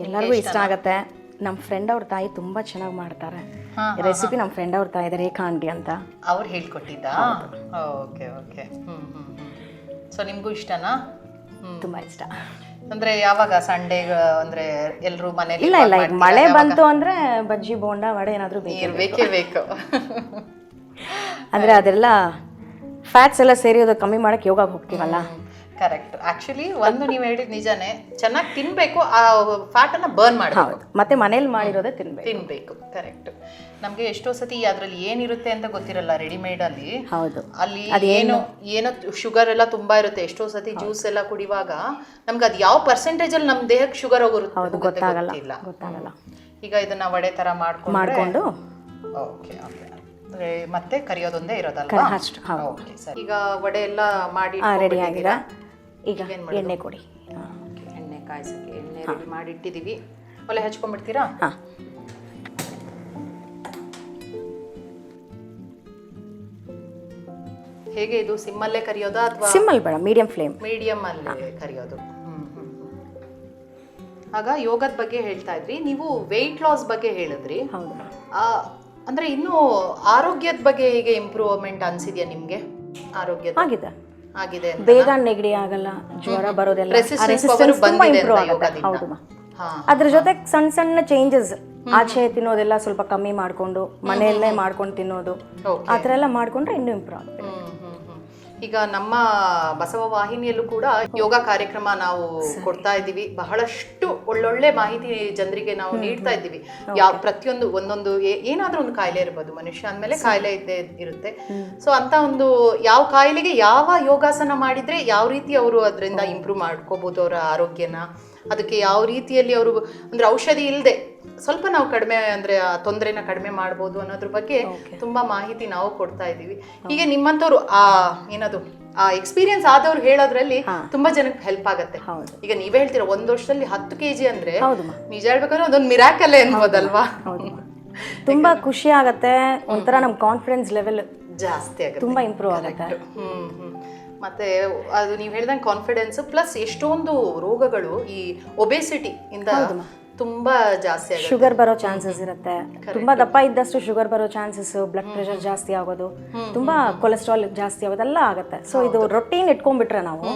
ಎಲ್ಲರಿಗೂ ಇಷ್ಟ ಆಗುತ್ತೆ. ನಮ್ಮ ಫ್ರೆಂಡ್ ಅವ್ರ ತಾಯಿ ತುಂಬಾ ಚೆನ್ನಾಗಿ ಮಾಡ್ತಾರೆ. ಹಾ, ರೆಸಿಪಿ ನಮ್ಮ ಫ್ರೆಂಡ್ ಅವ್ರ ತಾಯಿ ರೇಖಾ ಆಂಟಿ ಅಂತ. ಅವ್ರು ಹೇಳ್ಕೊಟ್ಟಿದ್ದ? Okay okay hmm hmm hmm. So ನಿಮಗೂ ಇಷ್ಟನಾ? ತುಂಬ ಇಷ್ಟ. ಅಂದ್ರೆ ಯಾವಾಗ ಸಂಡೇ ಅಂದ್ರೆ ಎಲ್ಲರೂ ಮನೇಲಿ ಇಲ್ಲ ಇಲ್ಲ ಈಗ ಮಳೆ ಬಂತು ಅಂದ್ರೆ ಬಜ್ಜಿ ಬೋಂಡ ವಡೆ ಏನಾದರೂ ಬೇಕು ಬೇಕೇ ಬೇಕು. ಅಂದ್ರೆ ಅದೆಲ್ಲ ಫ್ಯಾಟ್ಸ್ ಎಲ್ಲ ಸೇರಿ ಅದು ಕಮ್ಮಿ ಮಾಡಕ್ಕೆ ಯೋಗ ಹೋಗ್ತೀವಲ್ಲ? ಕರೆಕ್ಟ್ ಆಕ್ಚುಲಿ ಒಂದು ನೀವು ಹೇಳಿದ ನಿಜಾನೇ ಚೆನ್ನಾಗಿ ತಿನ್ಬೇಕು ಆ ಫ್ಯಾಟ್ ಅನ್ನ ಬರ್ನ್ ಮಾಡಬೇಕು. ಮತ್ತೆ ಮನೇಲಿ ಮಾಡಿರೋದೇ ತಿನ್ಬೇಕು. ತಿನ್ಬೇಕು ಕರೆಕ್ಟ್ ನಮ್ಗೆ ಎಷ್ಟೋ ಸತಿ ಅದ್ರಲ್ಲಿ ಏನಿರುತ್ತೆ ಅಂತ ಗೊತ್ತಿರಲ್ಲ ರೆಡಿಮೇಡ್ ಅಲ್ಲಿ. ಹೌದು. ಅಲ್ಲಿ ಏನು ಏನೋ ಶುಗರ್ ಎಲ್ಲ ತುಂಬಾ ಇರುತ್ತೆ. ಎಷ್ಟೋ ಸತಿ ಜ್ಯೂಸ್ ಎಲ್ಲ ಕುಡಿಯುವಾಗ ನಮ್ಗೆ ಅದು ಯಾವ ಪರ್ಸೆಂಟೇಜ್ ಅಲ್ಲಿ ನಮ್ ದೇಹಕ್ಕೆ ಶುಗರ್ ಹೋಗಿರುತ್ತೆ ಗೊತ್ತಾಗಲ್ಲ. ಗೊತ್ತಾಗಲ್ಲ. ಈಗ ಇದನ್ನ ವಡೆ ತರ ಮಾಡ್ಕೊಂಡು ಮಾಡ್ಕೊಂಡು? Okay okay. ಮತ್ತೆ ಕರಿಯೋದೊಂದೇ ಇರೋದಲ್ವಾ? ಅಷ್ಟು ಹೌದು. ಓಕೆ ಸರಿ. ಈಗ ವಡೆ ಎಲ್ಲ ಮಾಡಿ ರೆಡಿ ಆಗಿರ ಈಗ ಎಣ್ಣೆ ಕೊಡಿ. ಎಣ್ಣೆ ಕಾಯಿಸಕ್ಕೆ ಎಣ್ಣೆ ರೆಡಿ ಮಾಡಿ ಇಟ್ಟಿದೀವಿ ಒಲೆ ಹಚ್ಕೊಂಡ್ಬಿಡ್ತೀರಾ? ಹಾಂ. ಹೇಗೆ ಇದು ಸಿಮ್ಮಲ್ಲೇ ಕರಿಯೋದಾ ಅಥವಾ ಸಿಮ್ಮಲ್ ಬೇಡ ಮೀಡಿಯಂ ಫ್ಲೇಮ್ ಮೀಡಿಯಂ ಅಲ್ಲಿ ಕರಿಯೋದು. ಆಗ ಯೋಗದ ಬಗ್ಗೆ ಹೇಳ್ತಾ ಇದ್ರಿ. ನೀವು ವೆಯ್ಟ್ ಲಾಸ್ ಬಗ್ಗೆ ಹೇಳಿದ್ರಿ. ಹೌದು. ಅಂದ್ರೆ ಇನ್ನು ಆರೋಗ್ಯದ ಬಗ್ಗೆ ಹೇಗೆ ಇಂಪ್ರೂವ್ಮೆಂಟ್ ಅನ್ಸಿದ್ಯಾ ನಿಮ್ಗೆ? ಆರೋಗ್ಯದ ಆಗಿದೆ. ಆಗಿದೆ ಬೇಗ ನೆಗಡಿ ಆಗಲ್ಲ ಜ್ವರ ಬರೋದೆಲ್ಲ ಇಂಪ್ರೂವ್ ಆಗುತ್ತೆ. ಹೌದು ಅದ್ರ ಜೊತೆ ಸಣ್ಣ ಸಣ್ಣ ಚೇಂಜಸ್ ಆಚೆ ತಿನ್ನೋದೆಲ್ಲ ಸ್ವಲ್ಪ ಕಮ್ಮಿ ಮಾಡ್ಕೊಂಡು ಮನೆಯಲ್ಲೇ ಮಾಡ್ಕೊಂಡು ತಿನ್ನೋದು ಆತರ ಆ ಥರ ಎಲ್ಲ ಮಾಡ್ಕೊಂಡ್ರೆ ಇನ್ನೂ ಇಂಪ್ರೂವ್ ಆಗುತ್ತೆ. ಈಗ ನಮ್ಮ ಬಸವ ವಾಹಿನಿಯಲ್ಲೂ ಕೂಡ ಯೋಗ ಕಾರ್ಯಕ್ರಮ ನಾವು ಕೊಡ್ತಾ ಇದ್ದೀವಿ. ಬಹಳಷ್ಟು ಒಳ್ಳೊಳ್ಳೆ ಮಾಹಿತಿ ಜನರಿಗೆ ನಾವು ನೀಡ್ತಾ ಇದ್ದೀವಿ. ಯಾವ ಪ್ರತಿಯೊಂದು ಒಂದೊಂದು ಏನಾದರೂ ಒಂದು ಕಾಯಿಲೆ ಇರ್ಬೋದು. ಮನುಷ್ಯ ಅಂದಮೇಲೆ ಕಾಯಿಲೆ ಇದ್ದೇ ಇರುತ್ತೆ. ಸೊ ಅಂತ ಒಂದು ಯಾವ ಕಾಯಿಲೆಗೆ ಯಾವ ಯೋಗಾಸನ ಮಾಡಿದ್ರೆ ಯಾವ ರೀತಿ ಅವರು ಅದರಿಂದ ಇಂಪ್ರೂವ್ ಮಾಡ್ಕೋಬಹುದು ಅವರ ಆರೋಗ್ಯನ? ಅದಕ್ಕೆ ಯಾವ ರೀತಿಯಲ್ಲಿ ಅವರು ಅಂದ್ರೆ ಔಷಧಿ ಇಲ್ಲದೆ ಸ್ವಲ್ಪ ನಾವು ಕಡಿಮೆ ಅಂದ್ರೆ ಆ ತೊಂದರೆನ ಕಡಿಮೆ ಮಾಡ್ಬೋದು ಅನ್ನೋದ್ರ ಬಗ್ಗೆ ತುಂಬಾ ಮಾಹಿತಿ ನಾವು ಕೊಡ್ತಾ ಇದ್ದೀವಿ. ಹೀಗೆ ನಿಮ್ಮಂಥವ್ರು ಆ ಏನದು ಆ ಎಕ್ಸ್ಪೀರಿಯನ್ಸ್ ಆದವ್ರು ಹೇಳೋದ್ರಲ್ಲಿ ತುಂಬಾ ಜನಕ್ಕೆ ಹೆಲ್ಪ್ ಆಗುತ್ತೆ. ಈಗ ನೀವೇ ಹೇಳ್ತೀರಾ ಒಂದ್ ವರ್ಷದಲ್ಲಿ ಹತ್ತು ಕೆಜಿ ಅಂದ್ರೆ ನಿಜ ಹೇಳ್ಬೇಕಂದ್ರೆ ಅದೊಂದು ಮಿರಾಕಲ್ಲೇ ಅನ್ಬೋದಲ್ವಾ? ತುಂಬಾ ಖುಷಿ ಆಗತ್ತೆ ಒಂಥರ ನಮ್ ಕಾನ್ಫಿಡೆನ್ಸ್ ಲೆವೆಲ್ ಜಾಸ್ತಿ ಆಗುತ್ತೆ. ತುಂಬಾ ಇಂಪ್ರೂವ್ ಆಗುತ್ತೆ. ಹ್ಮ್ ಹ್ಮ್. ಮತ್ತೆ ಅದು ನೀವು ಹೇಳ್ದಂಗೆ ಕಾನ್ಫಿಡೆನ್ಸ್ ಪ್ಲಸ್ ಎಷ್ಟೊಂದು ರೋಗಗಳು ಈ ಒಬೆಸಿಟಿ ಇಂದ ತುಂಬಾ ಜಾಸ್ತಿ ಶುಗರ್ ಬರೋ ಚಾನ್ಸಸ್ ಇರುತ್ತೆ. ತುಂಬಾ ದಪ್ಪ ಇದ್ದಷ್ಟು ಶುಗರ್ ಬರೋ ಚಾನ್ಸಸ್ ಬ್ಲಡ್ ಪ್ರೆಷರ್ ಜಾಸ್ತಿ ಆಗೋದು. ತುಂಬಾ ಕೊಲೆಸ್ಟ್ರಾಲ್ ಜಾಸ್ತಿ ಆಗೋದೆಲ್ಲ ಆಗುತ್ತೆ. ಸೊ ಇದು ರೊಟೀನ್ ಇಟ್ಕೊಂಡ್ಬಿಟ್ರೆ ನಾವು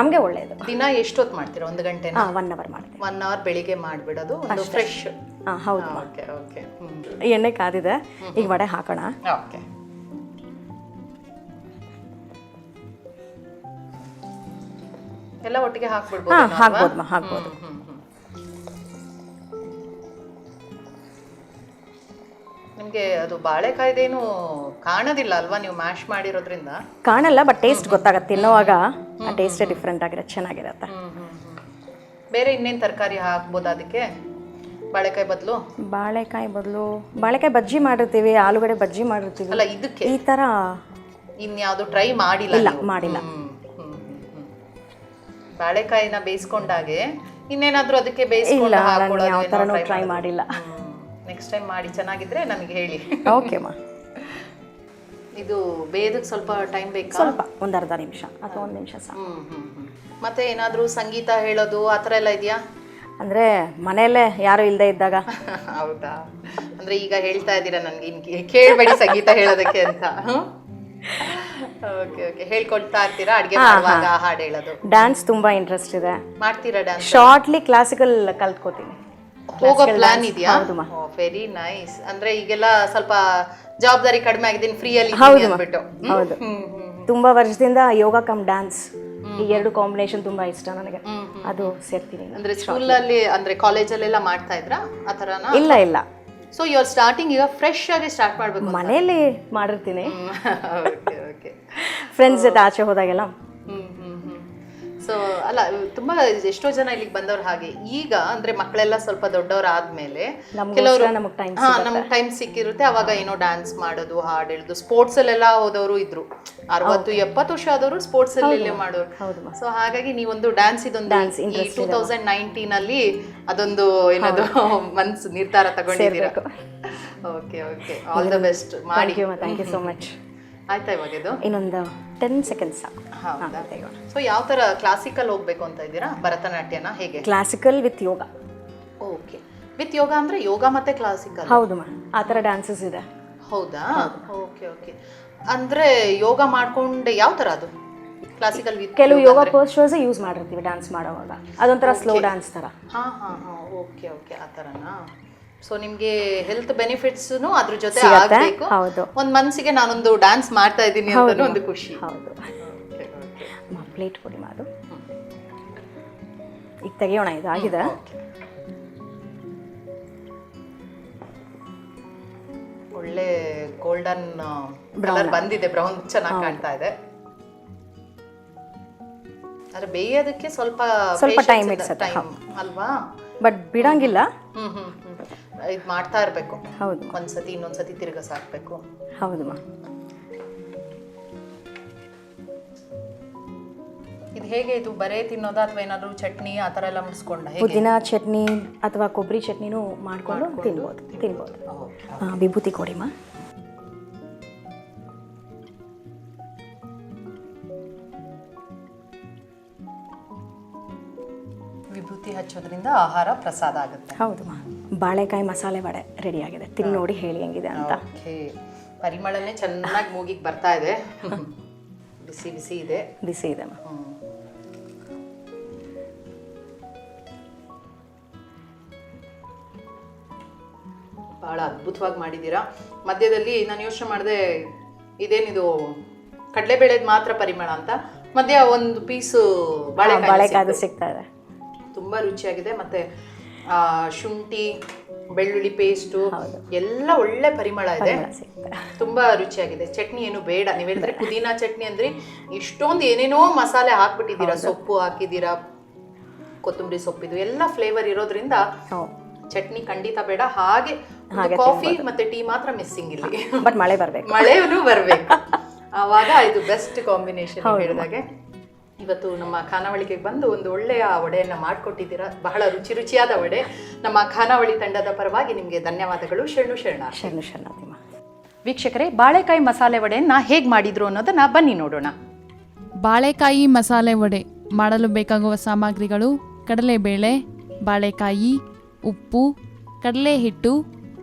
ನಮಗೆ ಒಳ್ಳೆಯದು ದಿನ ಎಷ್ಟೊತ್ತು ಮಾಡ್ತೀರಾ? ಒಂದು ಗಂಟೆ ಒನ್ ಅವರ್ ಮಾಡ್ತೀವಿ. ಒನ್ ಅವರ್ ಬೆಳಿಗ್ಗೆ ಮಾಡ್ಬಿಡೋದು ಒಂದು ಫ್ರೆಶ್ ಹೌದು. ಓಕೆ ಓಕೆ ಎಣ್ಣೆ ಕಾದಿದೆ. ಈಗ ವಡೆ ಹಾಕೋಣ. ಓಕೆ ಎಲ್ಲ ಒಟ್ಟಿಗೆ ಹಾಕ್ಬಿಡ್ಬೋದು ಹಾಕ್ಬೋದು ಹಾಕ್ಬೋದು. ನಿಮ್ಗೆ ಅದು ಬಾಳೆಕಾಯ್ದೇನು ಕಾಣೋದಿಲ್ಲ ಅಲ್ವಾ ನೀವು ಮ್ಯಾಶ್ ಮಾಡಿರೋದ್ರಿಂದ? ಕಾಣಲ್ಲ ಬಟ್ ಟೇಸ್ಟ್ ಗೊತ್ತಾಗತ್ತೆ. ತಿನ್ನೋವಾಗ ಆ ಟೇಸ್ಟೇ ಡಿಫ್ರೆಂಟ್ ಆಗಿರುತ್ತೆ ಚೆನ್ನಾಗಿರುತ್ತೆ. ಬೇರೆ ಇನ್ನೇನು ತರಕಾರಿ ಹಾಕ್ಬೋದು ಅದಕ್ಕೆ? ಬಾಳೆಕಾಯಿ ಬದಲು? ಬಾಳೆಕಾಯಿ ಬದಲು. ಬಾಳೆಕಾಯಿ ಬಜ್ಜಿ ಮಾಡಿರ್ತೀವಿ ಆಲೂಗಡ್ಡೆ ಬಜ್ಜಿ ಮಾಡಿರ್ತೀವಿ. ಅಲ್ಲ ಇದಕ್ಕೆ? ಈ ಥರ ಇನ್ಯಾವುದು ಟ್ರೈ ಮಾಡಿಲ್ಲ ಇಲ್ಲ ಮಾಡಿಲ್ಲ. ಬಾಳೆಕಾಯಿನ ಬೇಯಿಸ್ಕೊಂಡಾಗೆ ಇನ್ನೇನಾದರೂ ಅದಕ್ಕೆ ಬೇಯಿಸ್ಕೊಂಡು ಹಾಕೊಳ್ಳೋದು ಯಾವ ಥರನೂ ಟ್ರೈ ಮಾಡಿಲ್ಲ. ನೆಕ್ಸ್ಟ್ ಟೈಮ್ ಮಾಡಿ ಚೆನ್ನಾಗಿದ್ರೆ ನಮಗೆ ಹೇಳಿ. ಓಕೆ ಮಾ ಇದು ಬೇಯದಕ್ಕೆ ಸ್ವಲ್ಪ ಟೈಮ್ ಬೇಕಾ? ಸ್ವಲ್ಪ ಒಂದು ಅರ್ಧ ನಿಮಿಷ ಅಥವಾ ಒಂದು ನಿಮಿಷ ಸಾಕು. ಹ್ಮ್ ಹ್ಮ್ ಹ್ಮ್. ಮತ್ತೆ ಏನಾದರೂ ಸಂಗೀತ ಹೇಳೋದು ಆ ಥರ ಎಲ್ಲ ಇದೆಯಾ? ಅಂದರೆ ಮನೆಯಲ್ಲೇ ಯಾರು ಇಲ್ಲದೆ ಇದ್ದಾಗ. [laughs] ಹೌದಾ? ಅಂದ್ರೆ ಈಗ ಹೇಳ್ತಾ ಇದ್ದೀರಾ ನನ್ಗೆ ಇನ್ ಕೇಳಬೇಡಿ ಕೇಳ್ಬೇಡಿ ಸಂಗೀತ ಹೇಳೋದಕ್ಕೆ ಅಂತ. ಓಕೆ ಓಕೆ ಹೇಳ್ಕೊಳ್ತಾ ಇರ್ತೀರಾ? ಅಡ್ಗೆ ಮಾಡುವಾಗ ಹಾಡು ಹೇಳೋದು. ಡ್ಯಾನ್ಸ್ ತುಂಬ ಇಂಟ್ರೆಸ್ಟ್ ಇದೆ. ಮಾಡ್ತೀರಾ ಡ್ಯಾನ್ಸ್ ಶಾರ್ಟ್ಲಿ ಕ್ಲಾಸಿಕಲ್ ಕಲ್ತ್ಕೋತೀನಿ. ಹೋಗೋ ಪ್ಲಾನ್ ಇದೆಯಾ. ವೆರಿ ನೈಸ್ ಅಂದ್ರೆ ಈಗೆಲ್ಲ ಸ್ವಲ್ಪ ಜವಾಬ್ದಾರಿ ಕಡಿಮೆ ಆಗಿದ್ದೀನಿ ಫ್ರೀಯಲ್ಲಿ ಹೌದು. ಅಂದ್ಬಿಟ್ಟು. ಹೌದು. ಹ್ಮ್ ವರ್ಷದಿಂದ ಯೋಗ ಕಮ್ ಡ್ಯಾನ್ಸ್ ಈ ಎರಡು ಕಾಂಬಿನೇಷನ್ ತುಂಬಾ ಇಷ್ಟ ನನಗೆ. ಅದು ಸೇರ್ತೀನಿ. ಅಂದ್ರೆ ಸ್ಕೂಲಲ್ಲಿ ಅಂದ್ರೆ ಕಾಲೇಜಲ್ಲೆಲ್ಲ ಮಾಡ್ತಾ ಇದ್ರಾ? ಆ ಥರನಾ? ಇಲ್ಲ ಇಲ್ಲ. ಸೊ ಯು ಆರ್ ಸ್ಟಾರ್ಟಿಂಗ್ ಈಗ ಫ್ರೆಶ್ ಆಗಿ ಸ್ಟಾರ್ಟ್ ಮಾಡ್ಬೇಕು ಮನೆಯಲ್ಲಿ ಮಾಡಿರ್ತೀನಿ. ಫ್ರೆಂಡ್ಸ್ [laughs] ಜೊತೆ ಆಚೆ ಹೋದಾಗೆಲ್ಲ. ಸೊ ಅಲ್ಲ ತುಂಬಾ ಎಷ್ಟೋ ಜನ ಇಲ್ಲಿಗೆ ಬಂದವ್ರು ಹಾಗೆ. ಈಗ ಅಂದ್ರೆ ಮಕ್ಕಳೆಲ್ಲ ಸ್ವಲ್ಪ ದೊಡ್ಡವ್ರ ಆದ್ಮೇಲೆ ಕೆಲವರು ನಮಗೆ ಟೈಮ್ ಹಾ ನಮ್ಗೆ ಟೈಮ್ ಸಿಕ್ಕಿರುತ್ತೆ. ಅವಾಗ ಏನೋ ಡ್ಯಾನ್ಸ್ ಮಾಡೋದು ಹಾಡು ಹೇಳುದು. ಸ್ಪೋರ್ಟ್ಸ್ ಅಲ್ಲೆಲ್ಲ ಹೋದವರು ಇದ್ರು. ಅರವತ್ತು ಎಪ್ಪತ್ತು ವರ್ಷ ಆದವರು ಸ್ಪೋರ್ಟ್ಸ್ ಅಲ್ಲೆಲ್ಲೇ ಮಾಡೋರು. ಸೊ ಹಾಗಾಗಿ ನೀವೊಂದು ಡ್ಯಾನ್ಸ್ ಇದೊಂದು ಈ ಟೂ ತೌಸಂಡ್ ನೈನ್ಟೀನ್ ಅಲ್ಲಿ ಅದೊಂದು ಏನದು [laughs] ಮನ್ಸು ನಿರ್ಧಾರ ತಗೊಂಡಿದ್ದೀರಾ? Okay okay all the best ಮಾಡಿ. ಥ್ಯಾಂಕ್ ಯು ಸೋ ಮಚ್ ಆಯ್ತಾ ಇವಾಗ ಇದು? ಇನ್ನೊಂದು ಟೆನ್ ಸೆಕೆಂಡ್ಸ್ ಸಾಕು. ಹೌದಾ? ಸೊ ಯಾವ ಥರ ಕ್ಲಾಸಿಕಲ್ ಹೋಗ್ಬೇಕು ಅಂತ ಇದ್ದೀರಾ? ಭರತನಾಟ್ಯನ ಹೇಗೆ? Classical with yoga okay with ಯೋಗ ಅಂದ್ರೆ ಯೋಗ ಮತ್ತೆ ಕ್ಲಾಸಿಕಲ್ ಹೌದು ಮಾ ಆ ಥರ ಡ್ಯಾನ್ಸಸ್ ಇದೆ. ಹೌದಾ? ಓಕೆ ಓಕೆ ಅಂದ್ರೆ ಯೋಗ ಮಾಡ್ಕೊಂಡೆ ಯಾವ ಥರ ಅದು? ಕ್ಲಾಸಿಕಲ್ ವಿತ್ ಕೆಲವು ಯೋಗ ಪೋಸ್ಟರ್ಸ್ ಯೂಸ್ ಮಾಡಿರ್ತೀವಿ ಡ್ಯಾನ್ಸ್ ಮಾಡೋವಾಗ. ಅದೊಂಥರ ಸ್ಲೋ ಡ್ಯಾನ್ಸ್ ಥರ ಹಾಂ ಹಾಂ ಹಾಂ. ಓಕೆ ಓಕೆ ಆ ಥರನಾ ಸೊ ನಿಮ್ಗೆ ಹೆಲ್ತ್ ಬೆನಿಫಿಟ್ಸ್ ಅದ್ರ ಜೊತೆ ಆಗಬೇಕು. ಹೌದು. ಒಂದ್ ಮನಸ್ಸಿಗೆ ನಾನೊಂದು ಡ್ಯಾನ್ಸ್ ಮಾಡ್ತಾ ಇದ್ದೀನಿ ಅಂತ ಒಂದು ಖುಷಿ. ಹೌದು. ಪ್ಲೇಟ್ ಕೊಡಿ ಮಾಡು. ಈಗ ತೆಗಿಯೋಣ ಇದು ಆಗಿದೆ. ಒಳ್ಳೆ ಗೋಲ್ಡನ್ ಕಲರ್ ಬಂದಿದೆ. ಬ್ರೌನ್ ಚೆನ್ನಾಗಿ ಕಾಣ್ತಾ ಇದೆ. ಆದ್ರೆ ಬೇಯೋದಕ್ಕೆ ಸ್ವಲ್ಪ ಸ್ವಲ್ಪ ಟೈಮ್ ಅಲ್ವಾ? ಬಟ್ ಬಿಡಂಗಿಲ್ಲ. ಹ್ಮ್ ಹ್ಮ್. ಇದು ಮಾಡ್ತಾ ಇರಬೇಕು. ಹೌದು. ಒಂದ್ಸತಿ ಇನ್ನೊಂದ್ಸತಿ ತಿರ್ಗಸ್ ಹಾಕ್ಬೇಕು ಹೌದು ಮಾ. ಇದು ಹೇಗೆ ಇದು ಬರೇ ತಿನ್ನೋದಾ ಅಥವಾ ಏನಾದರೂ ಚಟ್ನಿ ಆ ಥರ ಎಲ್ಲ ಮುಡಿಸ್ಕೊಂಡ ಪುದೀನ ಚಟ್ನಿ ಅಥವಾ ಕೊಬ್ಬರಿ ಚಟ್ನಿನೂ ಮಾಡ್ಕೊಂಡು ತಿನ್ಬೋದು ತಿನ್ಬೋದು. ಹಾಂ ವಿಭೂತಿ ಕೊಡಿ ಮಾ. ವಿಭೂತಿ ಹಚ್ಚೋದ್ರಿಂದ ಆಹಾರ ಪ್ರಸಾದ ಆಗುತ್ತೆ. ಹೌದು ಮಾ. ಬಾಳೆಕಾಯಿ ಮಸಾಲೆ ವಡೆ ರೆಡಿ ಆಗಿದೆ ತಿಂದು ನೋಡಿ ಹೇಳಿ ಹೆಂಗಿದೆ ಅಂತ. ಪರಿಮಳನೇ ಚೆನ್ನಾಗಿ ಮೂಗಿಗೆ ಬರ್ತಾ ಇದೆ. ಬಿಸಿ ಬಿಸಿ ಇದೆ. ಬಿಸಿ ಇದೆ. ಬಹಳ ಅದ್ಭುತವಾಗಿ ಮಾಡಿದ್ದೀರಾ. ಮಧ್ಯದಲ್ಲಿ ನಾನು ಯೋಚನೆ ಮಾಡಿದೆ ಇದೇನಿದು ಕಡಲೆಬೇಳೆದು ಮಾತ್ರ ಪರಿಮಳ ಅಂತ. ಮಧ್ಯ ಒಂದು ಪೀಸು ಬಾಳೆಕಾಯಿ ಸಿಗ್ತಾ ಇದೆ. ತುಂಬಾ ರುಚಿಯಾಗಿದೆ. ಮತ್ತೆ ಶುಂಠಿ ಬೆಳ್ಳುಳ್ಳಿ ಪೇಸ್ಟು ಎಲ್ಲ ಒಳ್ಳೆ ಪರಿಮಳ ಇದೆ. ತುಂಬಾ ರುಚಿಯಾಗಿದೆ. ಚಟ್ನಿ ಏನು ಬೇಡ. ನೀವು ಹೇಳಿದ್ರೆ ಪುದೀನಾ ಚಟ್ನಿ ಅಂದ್ರೆ ಇಷ್ಟೊಂದು ಏನೇನೋ ಮಸಾಲೆ ಹಾಕ್ಬಿಟ್ಟಿದ್ದೀರಾ. ಸೊಪ್ಪು ಹಾಕಿದ್ದೀರಾ. ಕೊತ್ತಂಬರಿ ಸೊಪ್ಪಿದು ಎಲ್ಲ ಫ್ಲೇವರ್ ಇರೋದ್ರಿಂದ ಚಟ್ನಿ ಖಂಡಿತ ಬೇಡ. ಹಾಗೆ ಕಾಫಿ ಮತ್ತೆ ಟೀ ಮಾತ್ರ ಮಿಸ್ಸಿಂಗ್ ಇಲ್ಲಿ. ಬಟ್ ಮಳೆ ಬರಬೇಕು. ಮಳೆನೂ ಬರ್ಬೇಕು. ಆವಾಗ ಇದು ಬೆಸ್ಟ್ ಕಾಂಬಿನೇಷನ್ ಹೇಳಿದಾಗೆ. ಇವತ್ತು ನಮ್ಮ ಖಾನಾವಳಿಗೆ ಬಂದು ಒಂದು ಒಳ್ಳೆಯ ವಡೆಯನ್ನು ಮಾಡಿಕೊಟ್ಟಿದ್ದೀರಾ. ಬಹಳ ರುಚಿ ರುಚಿಯಾದ ವಡೆ. ನಮ್ಮ ಖಾನಾವಳಿ ತಂಡದ ಪರವಾಗಿ ನಿಮಗೆ ಧನ್ಯವಾದಗಳು. ಶರಣು ಶರಣ ಶರಣು ಶರಣ ವೀಕ್ಷಕರೇ ಬಾಳೆಕಾಯಿ ಮಸಾಲೆ ವಡೆಯನ್ನು ಹೇಗೆ ಮಾಡಿದ್ರು ಅನ್ನೋದನ್ನು ಬನ್ನಿ ನೋಡೋಣ. ಬಾಳೆಕಾಯಿ ಮಸಾಲೆ ವಡೆ ಮಾಡಲು ಬೇಕಾಗುವ ಸಾಮಗ್ರಿಗಳು ಕಡಲೆಬೇಳೆ ಬಾಳೆಕಾಯಿ ಉಪ್ಪು ಕಡಲೆ ಹಿಟ್ಟು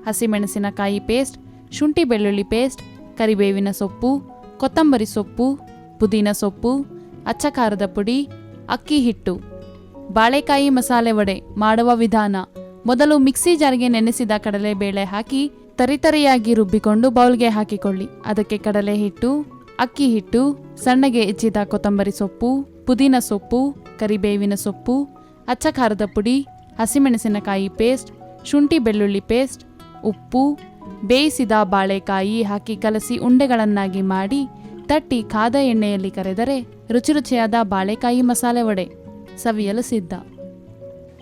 ಹಸಿಮೆಣಸಿನಕಾಯಿ ಪೇಸ್ಟ್ ಶುಂಠಿ ಬೆಳ್ಳುಳ್ಳಿ ಪೇಸ್ಟ್ ಕರಿಬೇವಿನ ಸೊಪ್ಪು ಕೊತ್ತಂಬರಿ ಸೊಪ್ಪು ಪುದೀನ ಸೊಪ್ಪು ಅಚ್ಚಕಾರದ ಪುಡಿ, ಅಕ್ಕಿ ಹಿಟ್ಟು, ಬಾಳೆಕಾಯಿ ಮಸಾಲೆ ವಡೆ ಮಾಡುವ ವಿಧಾನ. ಮೊದಲು ಮಿಕ್ಸಿ ಜಾರ್ಗೆ ನೆನೆಸಿದ ಕಡಲೆಬೇಳೆ ಹಾಕಿ ತರಿತರಿಯಾಗಿ ರುಬ್ಬಿಕೊಂಡು ಬೌಲ್ಗೆ ಹಾಕಿಕೊಳ್ಳಿ. ಅದಕ್ಕೆ ಕಡಲೆ ಹಿಟ್ಟು, ಅಕ್ಕಿ ಹಿಟ್ಟು, ಸಣ್ಣಗೆ ಹೆಚ್ಚಿದ ಕೊತ್ತಂಬರಿ ಸೊಪ್ಪು, ಪುದೀನ ಸೊಪ್ಪು, ಕರಿಬೇವಿನ ಸೊಪ್ಪು ಅಚ್ಚಖಾರದ ಪುಡಿ, ಹಸಿಮೆಣಸಿನಕಾಯಿ ಪೇಸ್ಟ್, ಶುಂಠಿ ಬೆಳ್ಳುಳ್ಳಿ ಪೇಸ್ಟ್, ಉಪ್ಪು, ಬೇಯಿಸಿದ ಬಾಳೆಕಾಯಿ ಹಾಕಿ ಕಲಸಿ ಉಂಡೆಗಳನ್ನಾಗಿ ಮಾಡಿ ತಟ್ಟಿ ಕಾದ ಎಣ್ಣೆಯಲ್ಲಿ ಕರೆದರೆ ರುಚಿ ರುಚಿಯಾದ ಬಾಳೆಕಾಯಿ ಮಸಾಲೆ ವಡೆ ಸವಿಯಲು ಸಿದ್ಧ.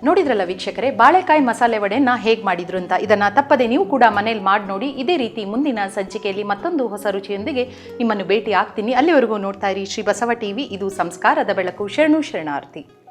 ನೋಡಿದ್ರಲ್ಲ ವೀಕ್ಷಕರೇ, ಬಾಳೆಕಾಯಿ ಮಸಾಲೆ ವಡೆನ ಹೇಗೆ ಮಾಡಿದ್ರು ಅಂತ? ಇದನ್ನ ತಪ್ಪದೆ ನೀವು ಕೂಡ ಮನೇಲಿ ಮಾಡಿ ನೋಡಿ, ಇದೇ ರೀತಿ ಮುಂದಿನ ಸಂಚಿಕೆಯಲ್ಲಿ ಮತ್ತೊಂದು ಹೊಸ ರುಚಿಯೊಂದಿಗೆ ನಿಮ್ಮನ್ನು ಭೇಟಿ ಆಗ್ತೀನಿ ಅಲ್ಲಿವರೆಗೂ ನೋಡ್ತಾ ಇರಿ ಶ್ರೀ ಬಸವ ಟಿವಿ, ಇದು ಸಂಸ್ಕಾರದ ಬೆಳಕು. ಶರಣು ಶರಣಾರ್ಥಿ.